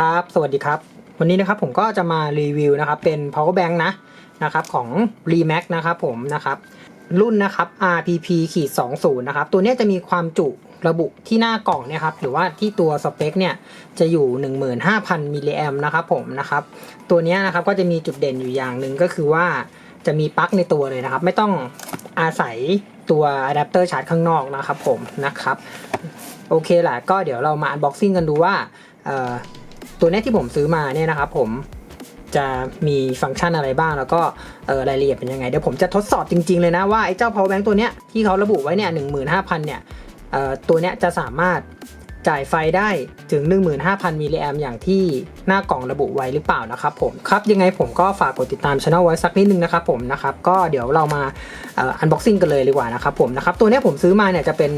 ครับ สวัสดีครับ วันนี้นะครับผมก็จะมารีวิวนะครับเป็น power bank นะนะครับของ Remax นะครับผมนะครับรุ่นนะครับ RPP ขีด20นะครับตัวนี้จะมีความจุระบุที่หน้ากล่องเนี่ยครับหรือว่าที่ตัวสเปคเนี่ยจะอยู่ 15,000มิลลิแอมนะครับผมนะครับตัวนี้นะครับก็จะมีจุดเด่นอยู่อย่างหนึ่งก็คือว่าจะมีปลั๊กในตัวเลยนะครับ ไม่ต้องอาศัยตัวอะแดปเตอร์ชาร์จข้างนอกนะครับผมนะครับโอเคแหละก็เดี๋ยวเรามาอันบ็อกซิ่งกันดูว่า ตัวเนี้ยที่ผมซื้อมาเนี่ยนะครับผมจะมีฟังก์ชันอะไรบ้าง แล้วก็เออรายละเอียดเป็นยังไง เดี๋ยวผมจะทดสอบจริง ๆ เลยนะว่าไอ้เจ้า power bank ตัวเนี้ยที่เขาระบุไว้เนี่ย15,000เนี่ยเอ่อตัวเนี้ยจะสามารถจ่ายไฟได้ถึง 15,000มิลลิแอมอย่างที่หน้ากล่องระบุไว้หรือเปล่านะครับผมครับยังไงผมก็ฝากกดติดตามช anel ไว้สักนิดนึงนะครับผมนะครับก็เดี๋ยวเรามาอันบ็อกซิ่งกันเลยดีกว่านะครับผมนะครับตัวเนี้ยผมซื้อมาเนี่ยจะเป็น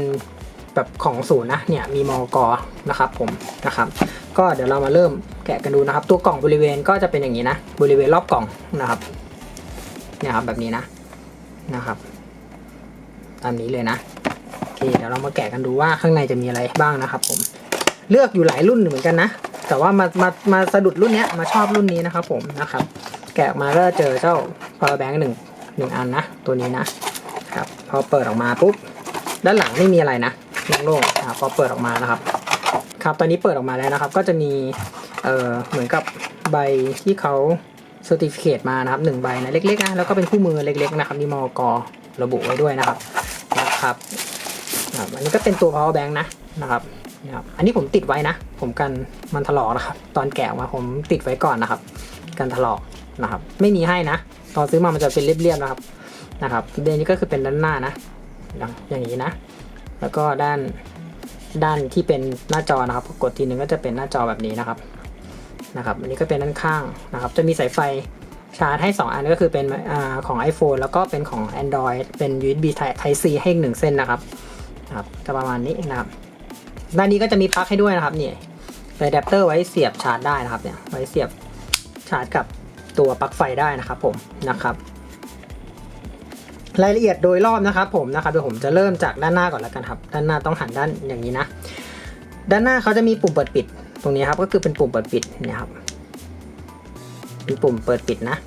แบบของศูนย์นะเนี่ยมีมอกอนะครับผมนะครับ ก็เดี๋ยวเรามาเริ่มแกะกันดูนะครับ ตัวกล่องบริเวณก็จะเป็นอย่างนี้นะ บริเวณรอบกล่องนะครับเนี่ยครับแบบนี้นะนะครับ ตามนี้เลยนะโอเคเดี๋ยวเรามาแกะกันดูว่าข้างในจะมีอะไรบ้างนะครับ ผมเลือกอยู่หลายรุ่นเหมือนกันนะ แต่ว่ามามามาสะดุดรุ่นเนี้ยมาชอบรุ่นนี้นะครับผมนะครับ แกะมาก็เจอเจ้า power bank หนึ่งหนึ่งอันนะ ตัวนี้นะครับ พอเปิดออกมาปุ๊บด้านหลังไม่มีอะไรนะ โล่งๆนะพอเปิดออกมานะครับ ครับตอนนี้เปิดออกมาแล้วนะครับ ก็จะมีเอ่อเหมือนกับใบที่เขาเซอร์ติฟิเคตมานะครับหนึ่งใบนะเล็กๆนะแล้วก็เป็นคู่มือเล็กๆนะครับที่มอกระบุไว้ด้วยนะครับนะครับอันนี้ก็เป็นตัว power bank นะนะครับนะครับอันนี้ผมติดไว้นะ ผมกันมันถลอกนะครับ ตอนแกะมาผมติดไว้ก่อนนะครับ กันถลอกนะครับ ไม่มีให้นะ ตอนซื้อมามันจะเป็นเรียบๆนะครับนะครับเดนนี้ก็คือเป็นด้านหน้านะ อย่างอย่างนี้นะ แล้วก็ด้านด้านที่เป็นหน้าจอนะครับกดทีนึงก็จะเป็นหน้าจอแบบนี้นะครับนะครับ อันนี้ก็เป็นด้านข้างนะครับ จะมีสายไฟชาร์จให้ 2 อันก็คือเป็นอของ iPhone แล้วก็เป็นของ Android เป็น USB Type C ให้อีกหนึ่งเส้นนะครับนะครับจะประมาณนี้นะครับ ด้านนี้ก็จะมีปลั๊กให้ด้วยนะครับนี่เป็นอะแดปเตอร์ไว้เสียบชาร์จได้นะครับเนี่ยไว้เสียบชาร์จกับตัวปลั๊กไฟได้นะครับผมนะครับ รายละเอียดโดยรอบนะครับผมนะครับเดี๋ยวผมจะเริ่มจากด้านหน้าก่อนแล้วกันครับ ด้านหน้าต้องหันด้านอย่างนี้นะ ด้านหน้าเขาจะมีปุ่มเปิดปิด ตรงนี้ครับก็คือเป็นปุ่มเปิดปิดเนี่ยครับเป็นปุ่มเปิดปิดนะ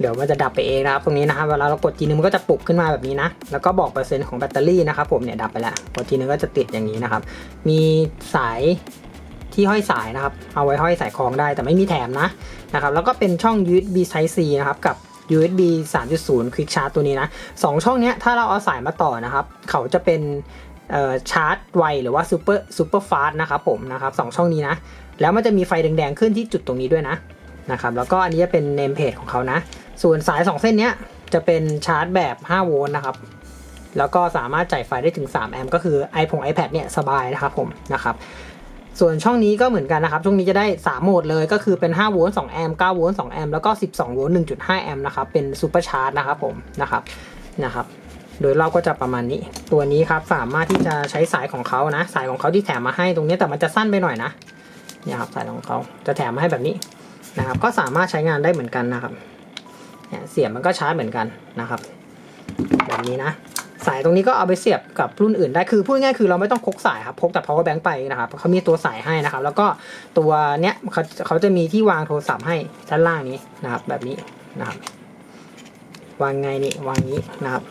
เดี๋ยวมันจะดับไปเองนะครับ ตรงนี้นะครับเวลาเรากดทีนึงมันก็จะปลุกขึ้นมาแบบนี้นะ แล้วก็บอกเปอร์เซ็นต์ของแบตเตอรี่นะครับผมเนี่ยดับไปแล้วกดทีนึงก็จะติดอย่างนี้นะครับ มีสายที่ห้อยสายนะครับ เอาไว้ห้อยสายคล้องได้แต่ไม่มีแถมนะนะครับ แล้วก็เป็นช่อง USB Type C นะครับกับ USB 3.0 Quick Charge ตัวนี้นะสองช่องนี้ถ้าเราเอาสายมาต่อนะครับ เขาจะเป็นชาร์จไวหรือว่า Super Super Fast นะครับผมนะครับสองช่องนี้นะ แล้วมันจะมีไฟแดงๆขึ้นที่จุดตรงนี้ด้วยนะนะครับแล้วก็อันนี้จะเป็นเนมเพจของเขานะ ส่วนสาย 2 เส้นนี้จะเป็นชาร์จแบบ 5 โวลต์นะครับแล้วก็สามารถจ่ายไฟได้ถึง 3 แอมป์ก็คือ iPhone iPad เนี่ยสบายนะครับผมนะครับ ส่วนช่องนี้ก็เหมือนกันนะครับ ช่องนี้จะได้ 3 โหมดเลย ก็คือเป็น 5 โวลต์ 2 แอมป์ 9 โวลต์ 2 แอมป์ แล้วก็ 12 โวลต์ 1.5 แอมป์นะครับ เป็นซูเปอร์ชาร์จนะครับผม นะครับ นะครับ โดยเราก็จะประมาณนี้ ตัวนี้ครับสามารถที่จะใช้สายของเขานะ สายของเขาที่แถมมาให้ตรงนี้ แต่มันจะสั้นไปหน่อยนะ เนี่ยครับ สายของเขาจะแถมมาให้แบบนี้นะครับ ก็สามารถใช้งานได้เหมือนกันนะครับเนี่ยเสียบมันก็ชาร์จเหมือนกันนะครับ แบบนี้นะ สายตรงนี้ก็เอาไปเสียบกับรุ่นอื่นได้คือพูดง่ายคือเราไม่ต้องพกสายครับพกแต่ power bank ไปนะครับเขามีตัวสายให้นะครับ แล้วก็ตัวเนี้ยเขาเขาจะมีที่วางโทรศัพท์ให้ด้านล่างนี้นะครับ แบบนี้นะครับวางไงนี่วางนี้นะครับ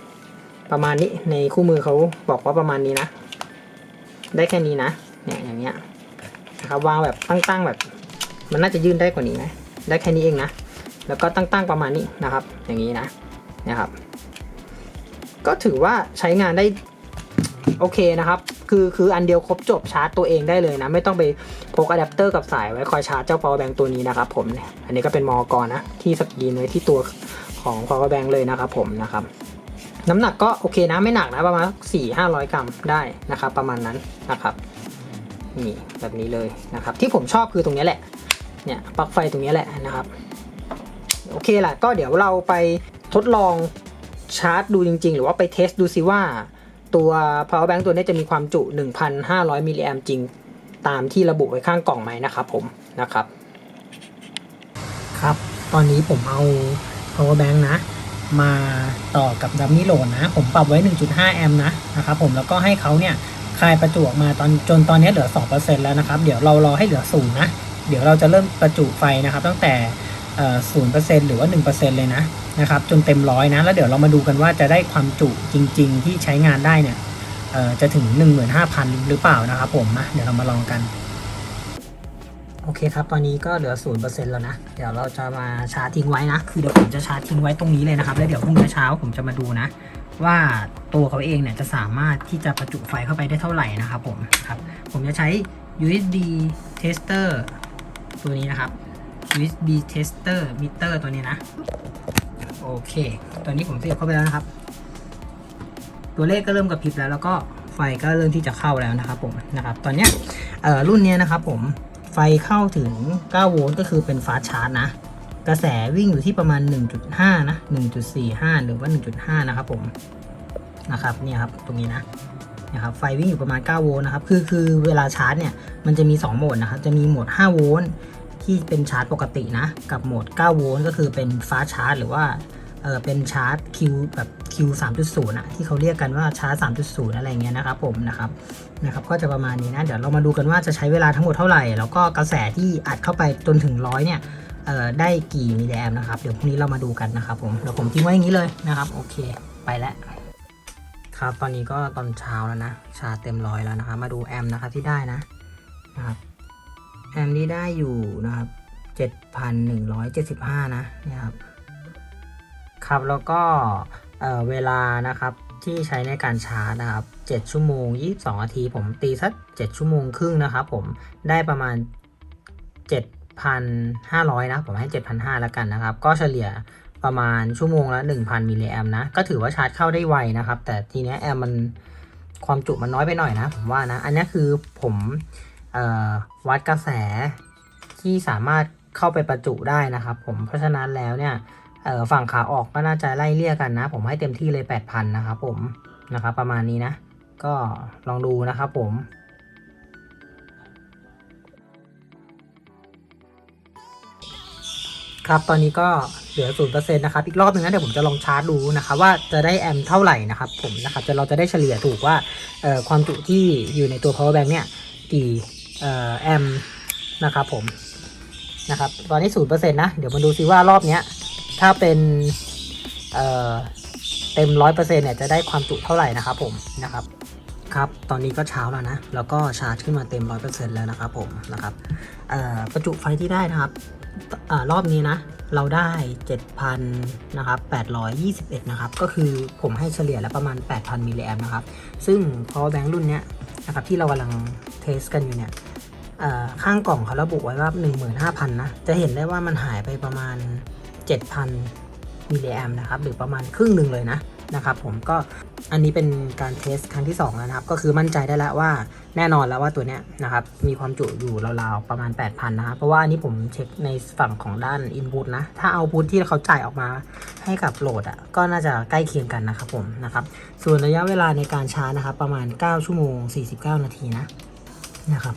ประมาณนี้ในคู่มือเขาบอกว่าประมาณนี้นะ ได้แค่นี้นะเนี่ยอย่างเงี้ยนะครับวางแบบตั้งๆแบบ มันน่าจะยื่นได้กว่านี้นะได้แค่นี้เองนะแล้วก็ตั้งๆประมาณนี้นะครับ อย่างนี้นะนะครับ ก็ถือว่าใช้งานได้โอเคนะครับ คือคืออันเดียวครบจบชาร์จตัวเองได้เลยนะ ไม่ต้องไปพกอะแดปเตอร์กับสายไว้คอยชาร์จเจ้า power bank ตัวนี้นะครับผมเนี่ยอันนี้ก็เป็นมอกรนะ ที่สกรีนไว้ที่ตัวของ power bank เลยนะครับผมนะครับ น้ำหนักก็โอเคนะไม่หนักนะประมาณสี่ห้าร้อยกรัมได้นะครับ ประมาณนั้นนะครับนี่แบบนี้เลยนะครับ ที่ผมชอบคือตรงนี้แหละเนี่ยปลั๊กไฟตรงนี้แหละนะครับ โอเคแหละก็เดี๋ยวเราไปทดลอง ชาร์จดูจริง ๆ หรือว่าไปเทสดูซิว่าตัว power bank ตัวนี้จะมีความจุ 1,500มิลลิแอมจริง ตามที่ระบุไว้ข้างกล่องไหมนะครับผมนะครับ ครับ ตอนนี้ผมเอา power bank นะ มาต่อกับดัมมี่โหลดนะ ผมปรับไว้ 1.5 แอมป์นะนะครับผมแล้วก็ให้เขาเนี่ยคลายประจุออกมาตอนจนตอนนี้เหลือ 2%แล้วนะครับ เดี๋ยวเรารอให้เหลือศูนย์นะ เดี๋ยวเราจะเริ่มประจุไฟนะครับ ตั้งแต่ศูนย์เปอร์เซ็นต์หรือว่าหนึ่งเปอร์เซ็นเลยนะ นะครับจนเต็มร้อยนะ แล้วเดี๋ยวเรามาดูกันว่าจะได้ความจุจริง ๆ ที่ใช้งานได้เนี่ยจะถึง 15,000 หรือเปล่านะครับผมมาเดี๋ยวเรามาลองกัน โอเคครับ ตอนนี้ก็เหลือศูนย์เปอร์เซ็นแล้วนะ เดี๋ยวเราจะมาชาร์จทิ้งไว้นะ คือเดี๋ยวผมจะชาร์จทิ้งไว้ตรงนี้เลยนะครับ แล้วเดี๋ยวพรุ่งนี้เช้าผมจะมาดูนะ ว่าตัวเขาเองเนี่ยจะสามารถที่จะประจุไฟเข้าไปได้เท่าไหร่นะครับผมครับ ผมจะใช้ USB tester ตัวนี้นะครับ USB tester meter ตัวนี้นะ โอเค ตอนนี้ผมเสียบเข้าไปแล้วนะครับ ตัวเลขก็เริ่มกระพริบแล้ว แล้วก็ไฟก็เริ่มที่จะเข้าแล้วนะครับผมนะครับ ตอนเนี้ยเออรุ่นเนี้ยนะครับผมไฟเข้าถึง 9 โวลต์ก็คือเป็นฟาสชาร์จนะ กระแสวิ่งอยู่ที่ประมาณ 1.5 นะ 1.45 หรือว่า 1.5 นะครับผมนะครับเนี่ยครับตรงนี้นะนะครับไฟวิ่งอยู่ประมาณ 9 โวลต์นะครับคือคือเวลาชาร์จเนี่ยมันจะมี 2 โหมดนะครับจะมีโหมด 5 โวลต์ที่เป็นชาร์จปกตินะ กับโหมด 9 โวลต์ก็คือเป็นฟ้าชาร์จ หรือว่า เออเป็นชาร์จ Q แบบ Q 3.0นะที่เขาเรียกกันว่าชาร์จ 3.0 อะไรเงี้ยนะครับผมนะครับนะครับก็จะประมาณนี้นะ เดี๋ยวเรามาดูกันว่าจะใช้เวลาทั้งหมดเท่าไหร่ แล้วก็กระแสที่อัดเข้าไปจนถึงร้อยเนี่ยเออได้กี่มิลลิแอมนะครับ เดี๋ยวพรุ่งนี้เรามาดูกันนะครับผม เดี๋ยวผมทิ้งไว้อย่างนี้เลยนะครับ โอเคไปแล้วครับตอนนี้ก็ตอนเช้าแล้วนะ ชาร์จเต็มร้อยแล้วนะครับมาดูแอมนะครับที่ได้นะนะครับแอมที่ได้อยู่นะครับ7,175 นะเนี่ยครับ ครับแล้วก็เเวลานะครับที่ใช้ในการชาร์จนะครับ 7 ชั่วโมง 22 นาที ผมตีสัก 7 ชั่วโมงครึ่งนะครับผมได้ประมาณ 7,500 นะ ผมให้ 7,500 แล้วกันนะครับ ก็เฉลี่ยประมาณชั่วโมงละ 1,000 มิลลิแอมนะ ก็ถือว่าชาร์จเข้าได้ไวนะครับ แต่ทีเนี้ยแอมมันความจุมันน้อยไปหน่อยนะ ผมว่านะ อันนี้คือผมออวัดกระแสที่สามารถเข้าไปประจุได้นะครับผมเพราะฉะนั้นแล้วเนี่ย เออฝั่งขาออกก็น่าจะไล่เลี่ยกันนะ ผมให้เต็มที่เลย 8,000 นะครับผมนะครับประมาณนี้นะ ก็ลองดูนะครับผมครับตอนนี้ก็เหลือ0%นะครับอีกรอบหนึ่งนะเดี๋ยวผมจะลองชาร์จดูนะครับว่าจะได้แอมเท่าไหร่นะครับผมนะครับจะเราจะได้เฉลี่ยถูกว่าเอ่อความจุที่อยู่ในตัว power bank เนี่ยกี่เอ่อแอมนะครับผมนะครับตอนนี้0%นะเดี๋ยวมาดูซิว่ารอบเนี้ย ถ้าเป็นเต็มร้อ่อร์เต็ม100%เนี่ยจะได้ความจุเท่าไหร่นะครับผมนะครับครับตอนนี้ก็เช้าแล้วนะแล้วก็ชาร์จขึ้นมาเต็ม100%แล้วนะครับผมนะครับประจุไฟที่ได้นะครับอรอบนี้นะเราได้ 7,000นะครับ821 นะครับ ก็คือผมให้เฉลี่ยแล้วประมาณ 8,000 มิลลิแอมนะครับ ซึ่ง power bank รุ่นเนี้ยนะครับที่เรากำลังเทสกันอยู่เนี่ยข้างกล่องเขาระบุไว้ว่า 15,000 นะ จะเห็นได้ว่ามันหายไปประมาณ 7,000 มิลลิแอมนะครับ หรือประมาณครึ่งหนึ่งเลยนะนะครับผมก็อันนี้เป็นการเทสครั้งที่2แล้วนะครับ ก็คือมั่นใจได้แล้วว่าแน่นอนแล้วว่าตัวเนี้ยนะครับ มีความจุอยู่ราวๆประมาณ 8,000 นะครับเพราะว่าอันนี้ผมเช็คในฝั่งของด้าน Input นะ ถ้าเอาพุทที่เขาจ่ายออกมาให้กับโหลดอะก็น่าจะใกล้เคียงกันนะครับผมนะครับ ส่วนระยะเวลาในการชาร์จนะครับ ประมาณ 9 ชั่วโมง 49 นาทีนะนะครับ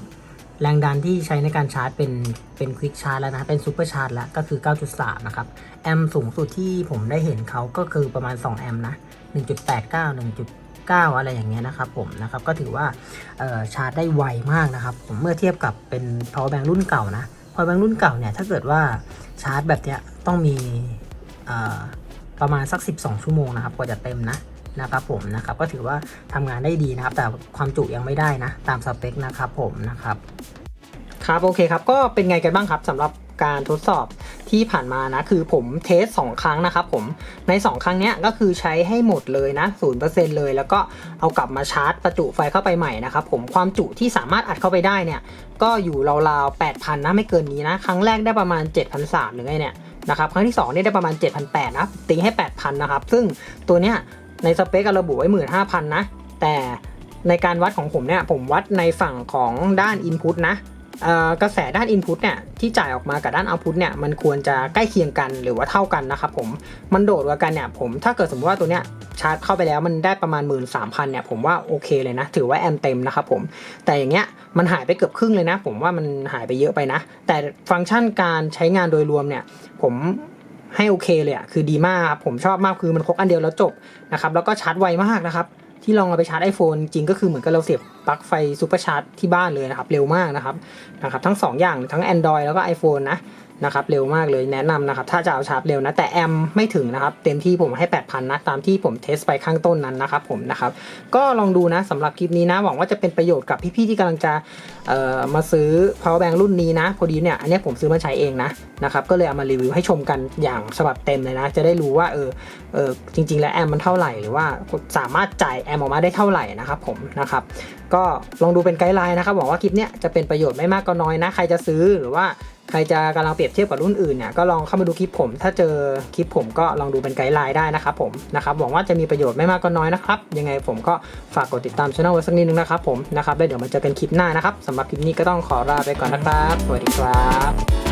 แรงดันที่ใช้ในการชาร์จเป็นเป็นควิกชาร์จแล้วนะเป็นซูเปอร์ชาร์จแล้วก็คือ 9.3 นะครับ แอมป์สูงสุดที่ผมได้เห็นเขาก็คือประมาณ 2 แอมป์นะ 1.89 1.9 อะไรอย่างเงี้ยนะครับผมนะครับก็ถือว่าชาร์จได้ไวมากนะครับผมเมื่อเทียบกับเป็น power bank รุ่นเก่านะ power bank รุ่นเก่าเนี่ยถ้าเกิดว่าชาร์จแบบเนี้ยต้องมีประมาณสัก 12 ชั่วโมงนะครับกว่าจะเต็มนะ นะครับผมนะครับก็ถือว่าทำงานได้ดีนะครับ แต่ความจุยังไม่ได้นะ ตามสเปคนะครับผมนะครับครับโอเคครับก็เป็นไงกันบ้างครับสำหรับการทดสอบที่ผ่านมานะ คือผมเทส 2 ครั้งนะครับผมใน 2 ครั้งเนี้ยก็คือใช้ให้หมดเลยนะ 0%เลย แล้วก็เอากลับมาชาร์จประจุไฟเข้าไปใหม่นะครับผมความจุที่สามารถอัดเข้าไปได้เนี่ยก็อยู่ราวๆ 8,000 นะไม่เกินนี้นะ ครั้งแรกได้ประมาณ 7,300หรือไงเนี่ยนะครับครั้งที่2เนี่ยได้ประมาณ 7,800นะตีให้ 8,000 นะครับ ซึ่งตัวเนี้ย ในสเปคระบุไว้ 15,000 นะ แต่ในการวัดของผมเนี่ย ผมวัดในฝั่งของด้าน Input นะกระแสด้าน Input เนี่ยที่จ่ายออกมากับด้าน Output เนี่ยมันควรจะใกล้เคียงกันหรือว่าเท่ากันนะครับผมมันโดดกว่ากันเนี่ยผมถ้าเกิดสมมติว่าตัวเนี้ยชาร์จเข้าไปแล้วมันได้ประมาณ 13,000เนี่ยผมว่าโอเคเลยนะ ถือว่าแอมเต็มนะครับผมแต่อย่างเงี้ยมันหายไปเกือบครึ่งเลยนะ ผมว่ามันหายไปเยอะไปนะ แต่ฟังก์ชันการใช้งานโดยรวมเนี่ยผม ให้โอเคเลยอะคือดีมากครับผมชอบมากคือมันพกอันเดียวแล้วจบนะครับแล้วก็ชาร์จไวมากนะครับ ที่ลองเอาไปชาร์จ iPhone จริงก็คือเหมือนกับเราเสียบปลั๊กไฟซูเปอร์ชาร์จที่บ้านเลยนะครับ เร็วมากนะครับนะครับ ทั้ง 2 อย่างทั้ง Android แล้วก็ iPhone นะ นะครับเร็วมากเลยแนะนำนะครับ ถ้าจะเอาชาร์จเร็วนะ แต่แอมไม่ถึงนะครับ เต็มที่ผมให้ 8,000 นะ ตามที่ผมเทสไปข้างต้นนั้นนะครับผมนะครับ ก็ลองดูนะสำหรับคลิปนี้นะ หวังว่าจะเป็นประโยชน์กับพี่ๆที่กำลังจะมาซื้อ power bank รุ่นนี้นะ พอดีเนี่ย อันนี้ผมซื้อมาใช้เองนะนะครับ ก็เลยเอามารีวิวให้ชมกันอย่างฉบับเต็มเลยนะ จะได้รู้ว่าเออเออจริง ๆ แล้วแอมมันเท่าไหร่หรือว่าสามารถจ่ายแอมออกมาได้เท่าไหร่นะครับผมนะครับก็ลองดูเป็นไกด์ไลน์นะครับหวังว่าคลิปเนี้ยจะเป็นประโยชน์ไม่มากก็น้อยนะ ใครจะซื้อหรือว่า ใครจะกำลังเปรียบเทียบกับรุ่นอื่นเนี่ยก็ลองเข้ามาดูคลิปผม ถ้าเจอคลิปผมก็ลองดูเป็นไกด์ไลน์ได้นะครับผมนะครับหวังว่าจะมีประโยชน์ไม่มากก็น้อยนะครับยังไงผมก็ฝากกดติดตามช่องไว้สักนิดนึงนะครับผมนะครับแล้วเดี๋ยวมาเจอกันคลิปหน้านะครับสำหรับคลิปนี้ก็ต้องขอลาไปก่อนนะครับ สวัสดีครับ